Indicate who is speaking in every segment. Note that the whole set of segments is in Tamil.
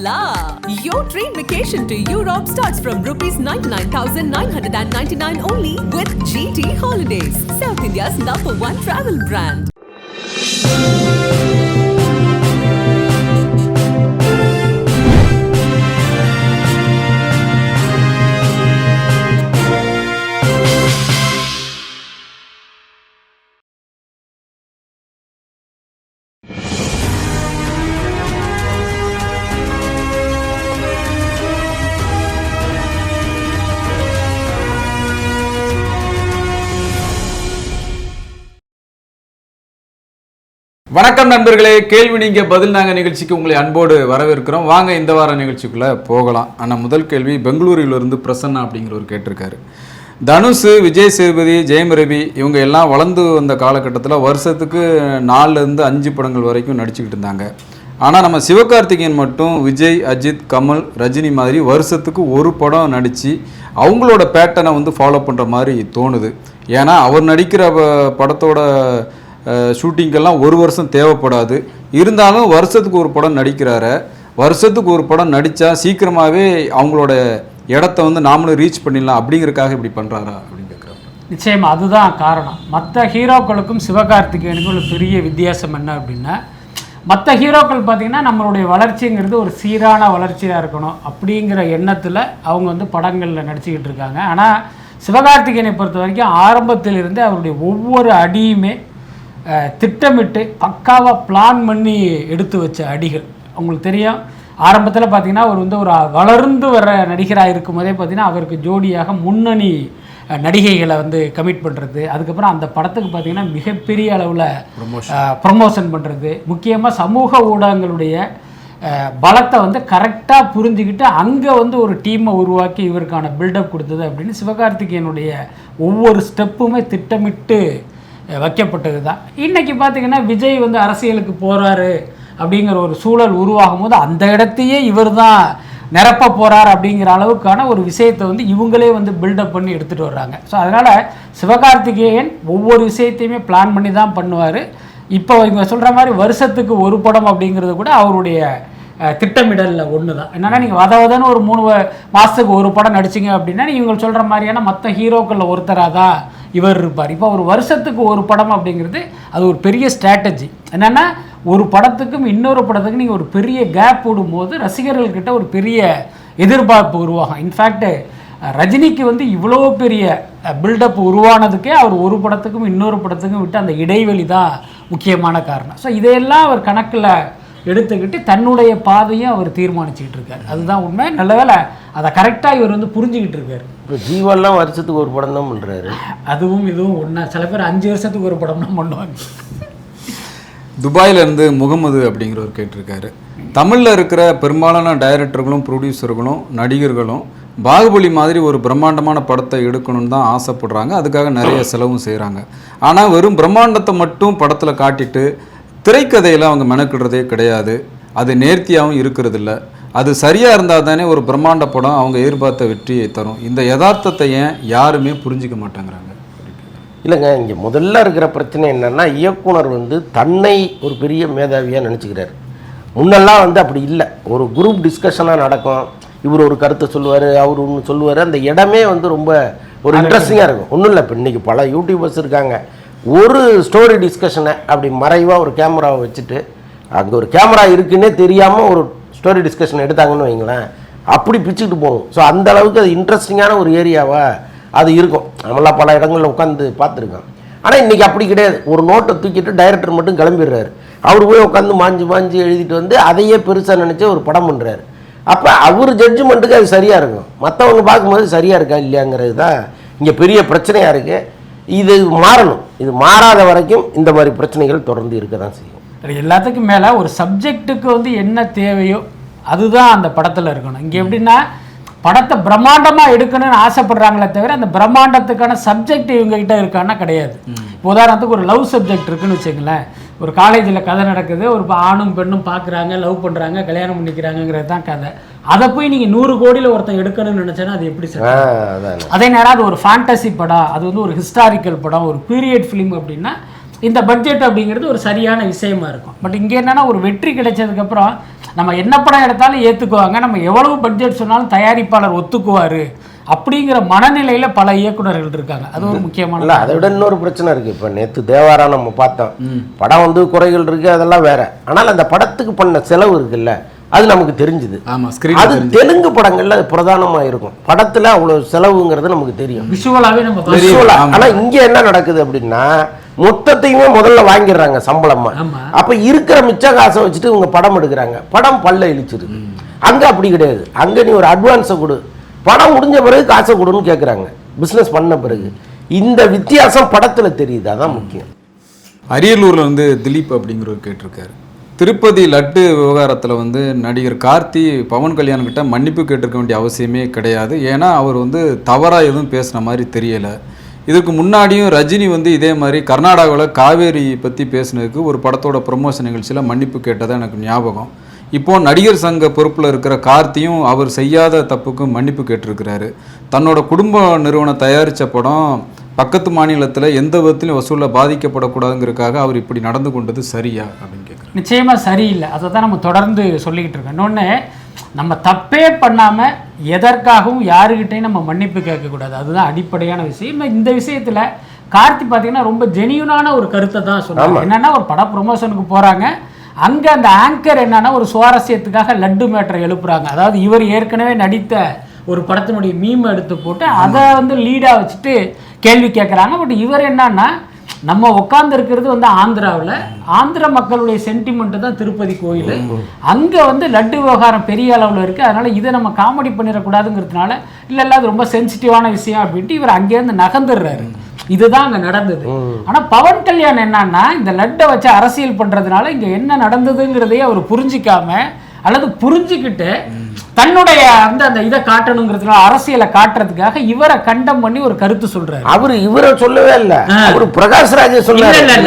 Speaker 1: la! Your train vacation to Europe starts from rupees 99,999 only with GT Holidays, South India's number one travel brand.
Speaker 2: வணக்கம் நண்பர்களே கேள்வி நீங்க பதில் நாங்கள் நிகழ்ச்சிக்கு உங்களை அன்போடு வரவேற்கிறோம். வாங்க இந்த வார நிகழ்ச்சிக்குள்ள போகலாம். ஆனால் முதல் கேள்வி பெங்களூரிலிருந்து பிரசன்னா அப்படிங்கிறவர் கேட்டிருக்காரு. தனுஷ் விஜய் சேதுபதி ஜெயம் ரவி இவங்க எல்லாம் வளர்ந்து வந்த காலகட்டத்தில் வருஷத்துக்கு நாலுலேருந்து அஞ்சு படங்கள் வரைக்கும் நடிச்சுக்கிட்டு இருந்தாங்க. ஆனால் நம்ம சிவகார்த்திகேயன் மட்டும் விஜய் அஜித் கமல் ரஜினி மாதிரி வருஷத்துக்கு ஒரு படம் நடித்து அவங்களோட பேட்டனை வந்து ஃபாலோ பண்ணுற மாதிரி தோணுது. ஏன்னா அவர் நடிக்கிற படத்தோட ஷூட்டிங்கெல்லாம் ஒரு வருஷம் தேவைப்படாது. இருந்தாலும் வருஷத்துக்கு ஒரு படம் நடிக்கிறாரு. வருஷத்துக்கு ஒரு படம் நடித்தா சீக்கிரமாகவே அவங்களோட இடத்த வந்து நாமளும் ரீச் பண்ணிடலாம் அப்படிங்கிறக்காக இப்படி பண்ணுறாரா அப்படின்னு கேட்குறாரு
Speaker 3: அதுதான் காரணம். மற்ற ஹீரோக்களுக்கும் சிவகார்த்திகேயனுக்கும் ஒரு பெரிய வித்தியாசம் என்ன அப்படின்னா மற்ற ஹீரோக்கள் பார்த்திங்கன்னா நம்மளுடைய வளர்ச்சிங்கிறது ஒரு சீரான வளர்ச்சியாக இருக்கணும் அப்படிங்கிற எண்ணத்தில் அவங்க வந்து படங்களில் நடிச்சுக்கிட்டு இருக்காங்க. ஆனால் சிவகார்த்திகேயனை பொறுத்த வரைக்கும் ஆரம்பத்திலிருந்து அவருடைய ஒவ்வொரு அடியுமே திட்டமிட்டு பக்காவாக பிளான் பண்ணி எடுத்து வச்ச அடிகள். உங்களுக்கு தெரியும் ஆரம்பத்தில் பார்த்தீங்கன்னா அவர் வந்து ஒரு வளர்ந்து வர நடிகராக இருக்கும் போதே பார்த்தீங்கன்னா அவருக்கு ஜோடியாக முன்னணி நடிகைகளை வந்து கமிட் பண்ணுறது அதுக்கப்புறம் அந்த படத்துக்கு பார்த்தீங்கன்னா மிகப்பெரிய அளவில் ப்ரொமோஷன் பண்ணுறது முக்கியமாக சமூக ஊடகங்களுடைய பலத்தை வந்து கரெக்டாக புரிஞ்சுக்கிட்டு அங்கே வந்து ஒரு டீமை உருவாக்கி இவருக்கான பில்டப் கொடுத்தது அப்படின்னு சிவகார்த்திகேயனுடைய ஒவ்வொரு ஸ்டெப்புமே திட்டமிட்டு வைக்கப்பட்டது தான் இன்றைக்கி பார்த்தீங்கன்னா விஜய் வந்து அரசியலுக்கு போகிறாரு அப்படிங்கிற ஒரு சூழல் உருவாகும் போது அந்த இடத்தையே இவர் தான் நிரப்ப போகிறார் அப்படிங்கிற அளவுக்கான ஒரு விஷயத்தை வந்து இவங்களே வந்து பில்டப் பண்ணி எடுத்துகிட்டு வர்றாங்க. ஸோ அதனால் சிவகார்த்திகேயன் ஒவ்வொரு விஷயத்தையுமே பிளான் பண்ணி தான் பண்ணுவார். இப்போ இவங்க சொல்கிற மாதிரி வருஷத்துக்கு ஒரு படம் அப்படிங்கிறது கூட அவருடைய திட்டமிடலில் ஒன்று தான் என்னென்னா நீங்கள் வத வதன்னு ஒரு மூணு வ- மாதத்துக்கு ஒரு படம் நடிச்சிங்க அப்படின்னா இவங்க சொல்கிற மாதிரியான மற்ற ஹீரோக்களில் ஒருத்தராக தான் இவர் இருப்பார். இப்போ ஒரு வருஷத்துக்கு ஒரு படம் அப்படிங்கிறது அது ஒரு பெரிய ஸ்ட்ராட்டஜி என்னென்னா ஒரு படத்துக்கும் இன்னொரு படத்துக்கும் நீங்கள் ஒரு பெரிய கேப் விடும்போது ரசிகர்கள்கிட்ட ஒரு பெரிய எதிர்பார்ப்பு உருவாகும். இன்ஃபேக்ட்டு ரஜினிக்கு வந்து இவ்வளோ பெரிய பில்டப் உருவானதுக்கே அவர் ஒரு படத்துக்கும் இன்னொரு படத்துக்கும் விட்டு அந்த இடைவெளி தான் முக்கியமான காரணம். ஸோ இதையெல்லாம் அவர் கணக்கில் எடுத்துக்கிட்டு தன்னுடைய பாதையும் அவர் தீர்மானிச்சுக்கிட்டு இருக்கார். அதுதான் உண்மை. நல்ல வேலை அதை கரெக்டாக இவர் வந்து புரிஞ்சுக்கிட்டு இருக்காரு.
Speaker 4: இப்போ ஜீவன்லாம் வருஷத்துக்கு ஒரு படம் தான் பண்ணுறாரு
Speaker 3: அதுவும் இதுவும் ஒன்றா சில பேர் அஞ்சு வருஷத்துக்கு ஒரு படம் தான் பண்ணுவாங்க.
Speaker 2: துபாயில இருந்து முகமது அப்படிங்கிறவர் கேட்டிருக்காரு. தமிழில் இருக்கிற பெரும்பாலான டைரக்டர்களும் ப்ரொடியூசர்களும் நடிகர்களும் பாகுபலி மாதிரி ஒரு பிரம்மாண்டமான படத்தை எடுக்கணும்னு தான் ஆசைப்படுறாங்க. அதுக்காக நிறைய செலவும் செய்கிறாங்க ஆனால் வெறும் பிரம்மாண்டத்தை மட்டும் படத்தில் காட்டிட்டு திரைக்கதையில் அவங்க மெனக்கிடுறதே கிடையாது. அது நேர்த்தியாகவும் இருக்கிறதில்ல. அது சரியாக இருந்தால் தானே ஒரு பிரம்மாண்ட படம் அவங்க எதிர்பார்த்த வெற்றியை தரும். இந்த யதார்த்தத்தை ஏன் யாருமே புரிஞ்சிக்க மாட்டேங்கிறாங்க?
Speaker 4: இல்லைங்க இங்கே முதல்ல இருக்கிற பிரச்சனை என்னன்னா இயக்குனர் வந்து தன்னை ஒரு பெரிய மேதாவியாக நினச்சிக்கிறாரு. முன்னெல்லாம் வந்து அப்படி இல்லை. ஒரு குரூப் டிஸ்கஷனாக நடக்கும். இவர் ஒரு கருத்தை சொல்லுவார் அவர் ஒன்று சொல்லுவார். அந்த இடமே வந்து ரொம்ப ஒரு இன்ட்ரெஸ்டிங்காக இருக்கும். ஒன்றும் இல்லை இப்போ இன்றைக்கி பல யூடியூபர்ஸ் இருக்காங்க. ஒரு ஸ்டோரி டிஸ்கஷனை அப்படி மறைவாக ஒரு கேமராவை வச்சுட்டு அங்கே ஒரு கேமரா இருக்குன்னே தெரியாமல் ஒரு ஸ்டோரி டிஸ்கஷன் எடுத்தாங்கன்னு வைங்களேன் அப்படி பிச்சுக்கிட்டு போகும். ஸோ அந்த அளவுக்கு அது இன்ட்ரெஸ்டிங்கான ஒரு ஏரியாவாக அது இருக்கும். நம்மளாம் பல இடங்களில் உட்காந்து பார்த்துருக்கோம். ஆனால் இன்றைக்கி அப்படி கிடையாது. ஒரு நோட்டை தூக்கிட்டு டைரக்டர் மட்டும் கிளம்பிடுறாரு. அவர் போய் உட்காந்து மாஞ்சி மாஞ்சி எழுதிட்டு வந்து அதையே பெருசாக நினச்சி ஒரு படம் பண்ணுறாரு அப்போ அவர் ஜட்ஜ்மெண்ட்டுக்கு அது சரியாக இருக்கும். மற்றவங்க பார்க்கும்போது சரியாக இருக்கா இல்லையாங்கிறது தான் இங்கே பெரிய பிரச்சனையாக இருக்குது இது மாறணும். இது மாறாத வரைக்கும் இந்த மாதிரி பிரச்சனைகள் தொடர்ந்து இருக்க தான் செய்யும்.
Speaker 3: எல்லாத்துக்கும் மேலே ஒரு சப்ஜெக்ட்டுக்கு வந்து என்ன தேவையோ அதுதான் அந்த படத்தில் இருக்கணும். இங்கே எப்படின்னா படத்தை பிரம்மாண்டமாக எடுக்கணும்னு ஆசைப்படுறாங்களே தவிர அந்த பிரம்மாண்டத்துக்கான சப்ஜெக்ட் இவங்க கிட்ட இருக்கான்னா கிடையாது. இப்போ உதாரணத்துக்கு ஒரு லவ் சப்ஜெக்ட் இருக்குன்னு வச்சுங்களேன் ஒரு காலேஜில் கதை நடக்குது ஒரு ஆணும் பெண்ணும் பார்க்குறாங்க லவ் பண்ணுறாங்க கல்யாணம் பண்ணிக்கிறாங்கங்கிறது தான் கதை. அதை போய் நீங்கள் நூறு கோடியில் ஒருத்தன் எடுக்கணும்னு நினச்சேன்னா அது எப்படி சார் அதே நேரம் அது ஒரு ஃபேண்டசி படம் அது வந்து ஒரு ஹிஸ்டாரிக்கல் படம் ஒரு பீரியட் ஃபிலிம் அப்படின்னா இந்த பட்ஜெட் அப்படிங்கிறது ஒரு சரியான விஷயமா இருக்கும். பட் இங்கே என்னன்னா ஒரு வெற்றி கிடைச்சதுக்கப்புறம் நம்ம என்ன படம் எடுத்தாலும் ஏற்றுக்குவாங்க நம்ம எவ்வளவு பட்ஜெட் சொன்னாலும் தயாரிப்பாளர் ஒத்துக்குவார். அப்படிங்கிற மனநிலையில பல இயக்குனர்கள் இருக்காங்க. அது ஒரு முக்கியமான
Speaker 4: இல்ல அதை விட இன்னொரு பிரச்சனை இருக்கு. இப்போ நேத்து தேவாரா நம்ம பார்த்தோம். படம் வந்து குறைகள் இருக்கு அதெல்லாம் வேற. ஆனால் அந்த படத்துக்கு பண்ண செலவு இருக்குல்ல அது நமக்கு தெரிஞ்சுது. அது தெலுங்கு படங்கள்ல அது பிரதானமா இருக்கும். படத்துல அவ்வளவு செலவுங்கிறது நமக்கு தெரியும்.
Speaker 3: விஷுவலாவே நம்ம.
Speaker 2: ஆமா.
Speaker 4: ஆனா இங்க என்ன நடக்குது அப்படின்னா மொத்தத்தையுமே முதல்ல வாங்கிடுறாங்க சம்பளமா. அப்ப இருக்கிற மிச்ச காசை வச்சுட்டு இவங்க படம் எடுக்கிறாங்க. படம் பல்ல இழிச்சிருது அங்க அப்படி கிடையாது. அங்க நீ ஒரு அட்வான்ஸை கொடு. படம் முடிஞ்ச பிறகு காசை கொடுன்னு கேக்குறாங்க. பிசினஸ் பண்ண பிறகு. இந்த வித்தியாசம் படத்துல தெரியுது. அதான் முக்கியம்.
Speaker 2: அரியலூர்ல வந்து திலீப் அப்படிங்கிறவர் கேட்டிருக்காரு. திருப்பதி லட்டு விவகாரத்தில் வந்து நடிகர் கார்த்தி பவன் கல்யாண் கிட்ட மன்னிப்பு கேட்டிருக்க வேண்டிய அவசியமே கிடையாது. ஏன்னா அவர் வந்து தவறாக எதுவும் பேசுன மாதிரி தெரியலை. இதுக்கு முன்னாடியும் ரஜினி வந்து இதே மாதிரி கர்நாடகாவில் காவேரி பற்றி பேசுனதுக்கு ஒரு படத்தோட ப்ரொமோஷன் நிகழ்ச்சியில் மன்னிப்பு கேட்டதாக எனக்கு ஞாபகம். இப்போது நடிகர் சங்க பொறுப்பில் இருக்கிற கார்த்தியும் அவர் செய்யாத தப்புக்கு மன்னிப்பு கேட்டிருக்கிறாரு. தன்னோட குடும்ப நிறுவனம் தயாரித்த படம் பக்கத்து மாநிலத்தில் எந்த விதத்திலும் வசூலில் பாதிக்கப்படக்கூடாதுங்கிறதுக்காக அவர் இப்படி நடந்து கொண்டது சரியா அப்படின்னு கேட்குறேன்
Speaker 3: நிச்சயமாக சரியில்லை. அதை தான் நம்ம தொடர்ந்து சொல்லிக்கிட்டு இருக்கோம். இன்னொன்று நம்ம தப்பே பண்ணாம எதற்காகவும் யாருக்கிட்டையும் நம்ம மன்னிப்பு கேட்கக்கூடாது. அதுதான் அடிப்படையான விஷயம். இந்த விஷயத்துல கார்த்தி பார்த்தீங்கன்னா ரொம்ப ஜெனியூனான ஒரு கருத்தை தான் சொன்னாங்க என்னன்னா ஒரு பட ப்ரொமோஷனுக்கு போறாங்க. அங்க அந்த ஆங்கர் என்னன்னா ஒரு சுவாரஸ்யத்துக்காக லட்டு மேட்டரை எழுப்புறாங்க. அதாவது இவர் ஏற்கனவே நடித்த ஒரு படத்தினுடைய மீம் எடுத்து போட்டு அதை வந்து லீடா வச்சுட்டு கேள்வி கேட்குறாங்க பட் இவர் என்னன்னா நம்ம உட்கார்ந்து இருக்கிறது வந்து ஆந்திராவில். ஆந்திர மக்களுடைய சென்டிமெண்ட் தான் திருப்பதி கோயில். அங்கே வந்து லட்டு விவகாரம் பெரிய அளவில் இருக்குது அதனால் இதை நம்ம காமெடி பண்ணிடக்கூடாதுங்கிறதுனால இல்லை இல்லை அது ரொம்ப சென்சிட்டிவான விஷயம் அப்படின்ட்டு இவர் அங்கேருந்து நகர்ந்துடுறாரு. இதுதான் அங்கே நடந்தது. ஆனால் பவன் கல்யாண் என்னன்னா இந்த லட்டை வச்சு அரசியல் பண்ணுறதுனால இங்கே என்ன நடந்ததுங்கிறதையே அவர் புரிஞ்சிக்காம அல்லது புரிஞ்சுக்கிட்டு தன்னுடைய அந்த அந்த இதை காட்டணுங்கிறதுனால அரசியலை காட்டுறதுக்காக இவரை கண்டம் பண்ணி ஒரு கருத்து சொல்றாரு.
Speaker 4: அவரு இவரை சொல்லவே இல்ல. அவரு பிரகாஷ் ராஜை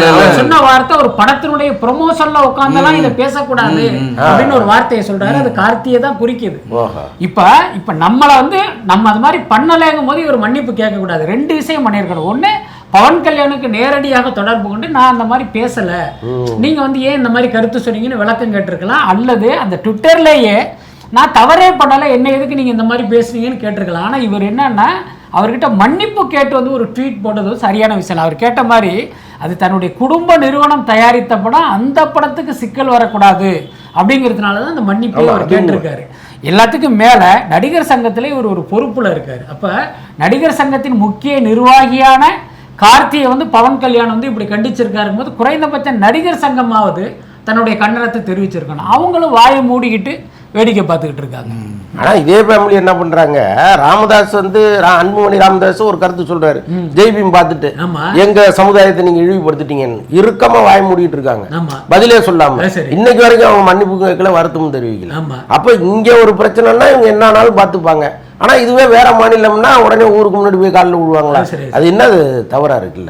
Speaker 3: அவர் சொன்ன வார்த்தை ஒரு படத்தினுடைய ப்ரொமோஷன்ல உட்கார்ந்தெல்லாம் இதை பேசக்கூடாது அப்படின்னு ஒரு வார்த்தையை சொல்றாரு. அது கார்த்தியை தான் குறிக்குது. இப்ப இப்ப நம்மள வந்து நம்ம அது மாதிரி பண்ணலைங்கும் போது இவர் மன்னிப்பு கேட்க கூடாது ரெண்டு விஷயம் பண்ணியிருக்கணும். ஒண்ணு பவன் கல்யாணுக்கு நேரடியாக தொடர்பு கொண்டு நான் அந்த மாதிரி பேசல. நீங்க வந்து ஏன் இந்த மாதிரி கருத்து சொன்னீங்கன்னு விளக்கம் கேட்டிருக்கலாம். அல்லது அந்த ட்விட்டர்லயே நான் தவறே பண்ணல என்ன எதுக்கு நீங்க இந்த மாதிரி பேசுனீங்கன்னு கேட்டிருக்கலாம். ஆனா இவர் என்னன்னா அவர்கிட்ட மன்னிப்பு கேட்டு வந்து ஒரு ட்வீட் போட்டது சரியான விஷயம். அவர் கேட்ட மாதிரி அது தன்னுடைய குடும்ப நிறுவனம் தயாரித்த படம் அந்த படத்துக்கு சிக்கல் வரக்கூடாது அப்படிங்கிறதுனால தான் அந்த மன்னிப்பை அவர் கேட்டிருக்காரு. எல்லாத்துக்கும் மேல நடிகர் சங்கத்திலே இவர் ஒரு பொறுப்புல இருக்காரு. அப்ப நடிகர் சங்கத்தின் முக்கிய நிர்வாகியான கார்த்தியை வந்து பவன் கல்யாண் வந்து இப்படி கண்டிச்சிருக்காருங்க போது குறைந்தபட்சம் நடிகர் சங்கமாவது தன்னுடைய கண்டனத்தை தெரிவிச்சிருக்கணும். அவங்களும் வாயை மூடிக்கிட்டு வேடிக்கை பார்த்துக்கிட்டு இருக்காங்க.
Speaker 4: ஆனா இதே ஃபேமிலி என்ன பண்றாங்க? ராமதாஸ் வந்து ரா- அன்புமணி ராமதாஸ் ஒரு கருத்து சொல்றாரு. ஜெய்பீம் பார்த்துட்டு
Speaker 3: ஆமா.
Speaker 4: எங்க சமுதாயத்தை நீங்க இழிவுபடுத்திட்டீங்கன்னு. இறுக்கமா வாய் மூடிட்டு இருக்காங்க.
Speaker 3: ஆமா.
Speaker 4: பதிலே சொல்லாம. இன்னைக்கு வரைக்கும் அவங்க மன்னிப்பு கேட்கல வருத்தமும் தெரிவிக்கல.
Speaker 3: ஆமா.
Speaker 4: அப்ப இங்க ஒரு பிரச்சனைனா இவங்க என்ன ஆனாலும் பார்த்துப்பாங்க. ஆனா இதுவே வேற மாநிலம்னா உடனே ஊருக்கு முன்னாடி போய் காலில் விழுவாங்களா?
Speaker 3: அது சரி.
Speaker 4: அது என்ன அது தவறா இருக்குல்ல?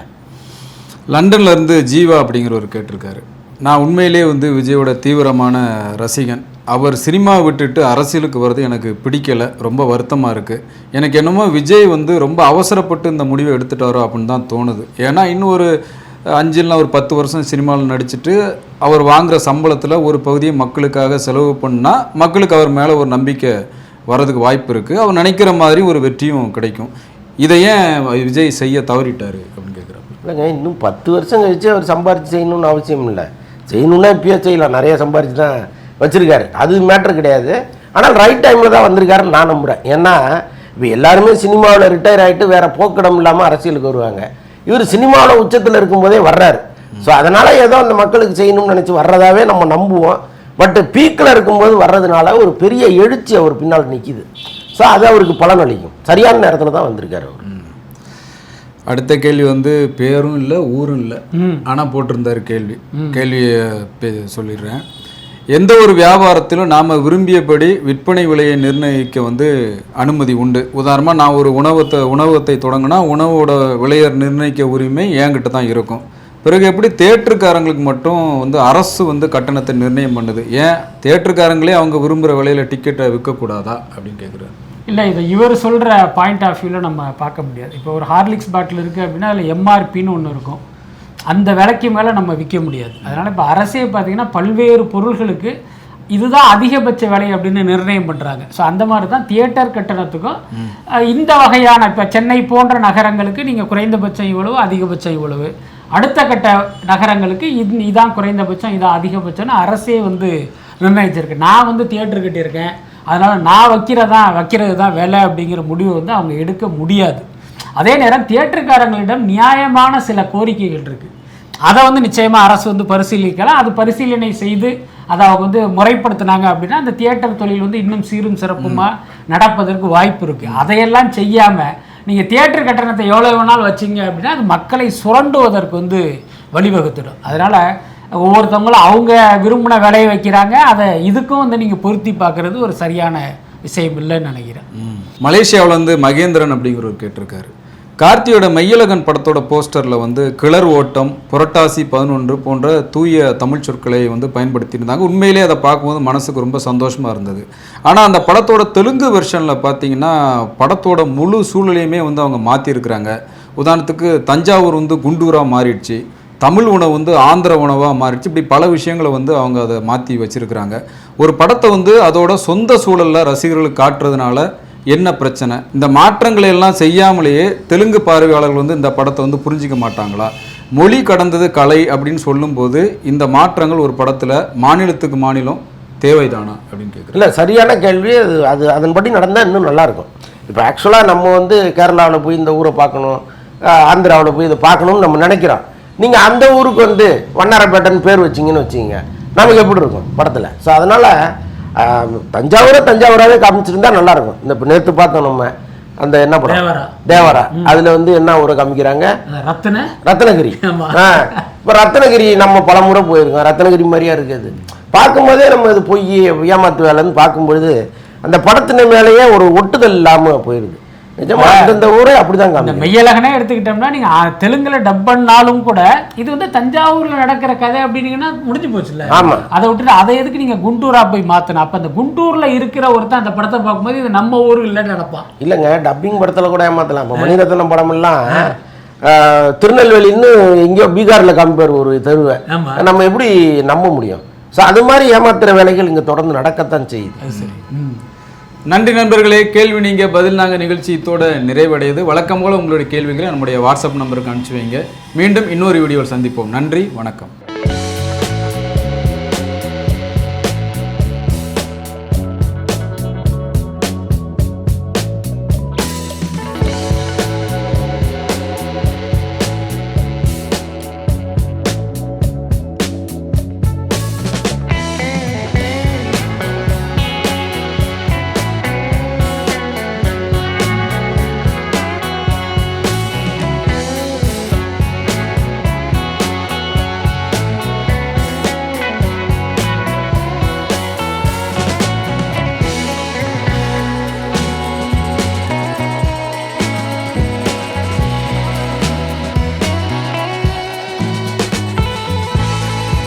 Speaker 2: லண்டன்ல இருந்து ஜீவா அப்படிங்கிறவர் கேட்டிருக்காரு. நான் உண்மையிலேயே வந்து விஜயோட தீவிரமான ரசிகன். அவர் சினிமா விட்டுட்டு அரசியலுக்கு வர்றது எனக்கு பிடிக்கலை ரொம்ப வருத்தமாக இருக்குது எனக்கு என்னமோ விஜய் வந்து ரொம்ப அவசரப்பட்டு இந்த முடிவை எடுத்துட்டாரோ அப்படின்னு தான் தோணுது. ஏன்னா இன்னும் ஒரு அஞ்சுலாம் ஒரு பத்து வருஷம் சினிமாவில் நடிச்சுட்டு அவர் வாங்குற சம்பளத்தில் ஒரு பகுதியை மக்களுக்காக செலவு பண்ணால் மக்களுக்கு அவர் மேலே ஒரு நம்பிக்கை வர்றதுக்கு வாய்ப்பு இருக்குது அவர் நினைக்கிற மாதிரி ஒரு வெற்றியும் கிடைக்கும். இதை ஏன் விஜய் செய்ய தவறிட்டார் அப்படின்னு கேட்குறாரு
Speaker 4: இல்லைங்க இன்னும் பத்து வருஷம் கழிச்சு அவர் சம்பாரிச்சு செய்யணும்னு அவசியம் இல்லை. செய்யணும்னா இப்பயே செய்யலாம். நிறைய சம்பாரிச்சு தான் வச்சிருக்காரு. அது மேட்ரு கிடையாது. ஆனால் ரைட் டைமில் தான் வந்திருக்காருன்னு நான் நம்புகிறேன் ஏன்னா இப்போ எல்லாருமே சினிமாவில் ரிட்டையர் ஆகிட்டு வேற போக்கிடம் இல்லாமல் அரசியலுக்கு வருவாங்க. இவர் சினிமாவில் உச்சத்தில் இருக்கும்போதே வர்றாரு. ஸோ அதனால் ஏதோ அந்த மக்களுக்கு செய்யணும்னு நினச்சி வர்றதாவே நம்ம நம்புவோம். பட் பீக்கில் இருக்கும்போது வர்றதுனால ஒரு பெரிய எழுச்சி அவர் பின்னால் நிற்கிது ஸோ அது அவருக்கு பலனளிக்கும் சரியான நேரத்தில் தான் வந்திருக்காரு அவர்.
Speaker 2: அடுத்த கேள்வி வந்து பேரும் இல்லை ஊரும் இல்லை. ஆனால் போட்டிருந்தார் கேள்வி. கேள்வியை பே- சொல்லிடுறேன். எந்த ஒரு வியாபாரத்திலும் நாம் விரும்பியபடி விற்பனை விலையை நிர்ணயிக்க வந்து அனுமதி உண்டு. உதாரணமாக நான் ஒரு உணவத்தை உணவகத்தை தொடங்கினா உணவோட விலையை நிர்ணயிக்க உரிமை என்கிட்ட தான் இருக்கும். பிறகு எப்படி தேட்டருக்காரங்களுக்கு மட்டும் வந்து அரசு வந்து கட்டணத்தை நிர்ணயம் பண்ணுது? ஏன்? தேட்டருக்காரங்களே அவங்க விரும்புகிற விலையில் டிக்கெட்டை விற்கக்கூடாதா? அப்படின்னு கேட்குறாரு
Speaker 3: இல்லை இதை இவர் சொல்கிற பாயிண்ட் ஆஃப் வியூவில் நம்ம பார்க்க முடியாது. இப்போ ஒரு ஹார்லிக்ஸ் பாட்டில் இருக்குது அப்படின்னா அதில் எம்ஆர்பின்னு ஒன்று இருக்கும். அந்த விலைக்கு மேலே நம்ம விற்க முடியாது. அதனால் இப்போ அரசே பார்த்தீங்கன்னா பல்வேறு பொருள்களுக்கு இதுதான் அதிகபட்ச விலை அப்படின்னு நிர்ணயம் பண்ணுறாங்க ஸோ அந்த மாதிரி தான் தியேட்டர் கட்டணத்துக்கும் இந்த வகையான இப்போ சென்னை போன்ற நகரங்களுக்கு நீங்கள் குறைந்தபட்சம் இவ்வளவு அதிகபட்சம் இவ்வளவு. அடுத்த கட்ட நகரங்களுக்கு இது இதான் குறைந்தபட்சம் இதான் அதிகபட்சம்னு அரசே வந்து நிர்ணயிச்சிருக்கு. நான் வந்து தியேட்டர் கட்டியிருக்கேன். அதனால் நான் வைக்கிறதா வைக்கிறது தான் விலை அப்படிங்கிற முடிவை வந்து அவங்க எடுக்க முடியாது. அதே நேரம் தியேட்டருக்காரங்களிடம் நியாயமான சில கோரிக்கைகள் இருக்குது அதை வந்து நிச்சயமாக அரசு வந்து பரிசீலிக்கலாம் அது பரிசீலனை செய்து அதை அவங்க வந்து முறைப்படுத்தினாங்க அப்படின்னா அந்த தியேட்டர் தொழில் வந்து இன்னும் சீரும் சிறப்புமா நடப்பதற்கு வாய்ப்பு இருக்குது அதையெல்லாம் செய்யாமல் நீங்கள் தியேட்டர் கட்டணத்தை எவ்வளோ வேணாலும் வச்சீங்க அப்படின்னா அது மக்களை சுரண்டுவதற்கு வந்து வழிவகுத்துடும். அதனால் ஒவ்வொருத்தவங்களும் அவங்க விரும்பின விலையை வைக்கிறாங்க. அதை இதுக்கும் வந்து நீங்கள் பொருத்தி பார்க்குறது ஒரு சரியான விஷயம் இல்லைன்னு நினைக்கிறேன்.
Speaker 2: மலேசியாவுல இருந்து மகேந்திரன் அப்படிங்கிறவர் கேட்டிருக்காரு. கார்த்தியோட மெய்யழகன் படத்தோட போஸ்டரில் வந்து கிளர் ஓட்டம் புரட்டாசி பதினொன்று போன்ற தூய தமிழ் சொற்களை வந்து பயன்படுத்தியிருந்தாங்க. உண்மையிலே அதை பார்க்கும்போது மனசுக்கு ரொம்ப சந்தோஷமாக இருந்தது. ஆனால் அந்த படத்தோட தெலுங்கு வெர்ஷனில் பார்த்தீங்கன்னா படத்தோட முழு சூழ்நிலையுமே வந்து அவங்க மாற்றிருக்கிறாங்க உதாரணத்துக்கு தஞ்சாவூர் வந்து குண்டூராக மாறிடுச்சு. தமிழ் உணவு வந்து ஆந்திர உணவாக மாறிடுச்சு. இப்படி பல விஷயங்களை வந்து அவங்க அதை மாற்றி வச்சுருக்கிறாங்க. ஒரு படத்தை வந்து அதோட சொந்த சூழலில் ரசிகர்களுக்கு காட்டுறதுனால என்ன பிரச்சனை? இந்த மாற்றங்களை எல்லாம் செய்யாமலேயே தெலுங்கு பார்வையாளர்கள் வந்து இந்த படத்தை வந்து புரிஞ்சிக்க மாட்டாங்களா? மொழி கடந்தது கலை அப்படின்னு சொல்லும்போது இந்த மாற்றங்கள் ஒரு படத்தில் மாநிலத்துக்கு மாநிலம் தேவைதானா அப்படின்னு கேட்குறேன்
Speaker 4: இல்லை சரியான கேள்வி அது அது அதன்படி நடந்தால் இன்னும் நல்லாயிருக்கும். இப்போ ஆக்சுவலாக நம்ம வந்து கேரளாவில் போய் இந்த ஊரை பார்க்கணும் ஆந்திராவில் போய் இதை பார்க்கணும்னு நம்ம நினைக்கிறோம். நீங்கள் அந்த ஊருக்கு வந்து வண்ணாரப்பேட்டைன்னு பேர் வச்சிங்கன்னு வச்சிங்க நமக்கு எப்படி இருக்கும் படத்தில்? ஸோ அதனால் தஞ்சாவூரை தஞ்சாவூராகவே காமிச்சிருந்தா நல்லா இருக்கும் இந்த நேற்று பார்த்தோம் நம்ம. அந்த என்ன படம்?
Speaker 3: தேவரா.
Speaker 4: அதில் வந்து என்ன ஊரை காமிக்கிறாங்க? ரத்னகிரி இப்போ ரத்னகிரி நம்ம பலமுறை போயிருக்கோம். ரத்னகிரி மாதிரியா இருக்குது பார்க்கும்போதே நம்ம இது பொய் ஏமாத்து வேலைன்னு பார்க்கும்பொழுது அந்த படத்தின மேலேயே ஒரு ஒட்டுதல் இல்லாமல் போயிருது நிஜமா அந்தந்த ஊரே அப்படிதான் காமிக்கும்
Speaker 3: மெய்யழகனே எடுத்துக்கிட்டோம்னா நீங்க தெலுங்குல டப் பண்ணாலும் கூட இது வந்து தஞ்சாவூர்ல நடக்கிற கதை அப்படின்னீங்கன்னா முடிஞ்சு போச்சுல்ல.
Speaker 4: ஆமா.
Speaker 3: அதை விட்டுட்டு அதை எதுக்கு நீங்க குண்டூரா போய் மாத்தணும்? அப்ப அந்த குண்டூர்ல இருக்கிற ஒருத்தன் அந்த படத்தை பார்க்கும்போது இது நம்ம ஊர் இல்லைன்னு நினைப்பான்.
Speaker 4: இல்லைங்க டப்பிங் படத்தில் கூட ஏமாத்தலாம். இப்போ மணிரத்னம் படமெல்லாம் ஆ, திருநெல்வேலின்னு எங்கேயோ பீகாரில் காமிப்பார் ஒரு தெருவை. நம்ம எப்படி நம்ப முடியும்? ஸோ அது மாதிரி ஏமாத்துற வேலைகள் இங்கே தொடர்ந்து நடக்கத்தான் செய்யுது.
Speaker 2: நன்றி நண்பர்களே கேள்வி நீங்கள் பதில் நாங்கள் நிகழ்ச்சியத்தோட நிறைவடையுது. வழக்கம் போல உங்களுடைய கேள்விகளை நம்முடைய வாட்ஸ்அப் நம்பருக்கு அனுப்பிச்சு வைங்க. மீண்டும் இன்னொரு வீடியோவில் சந்திப்போம். நன்றி வணக்கம்.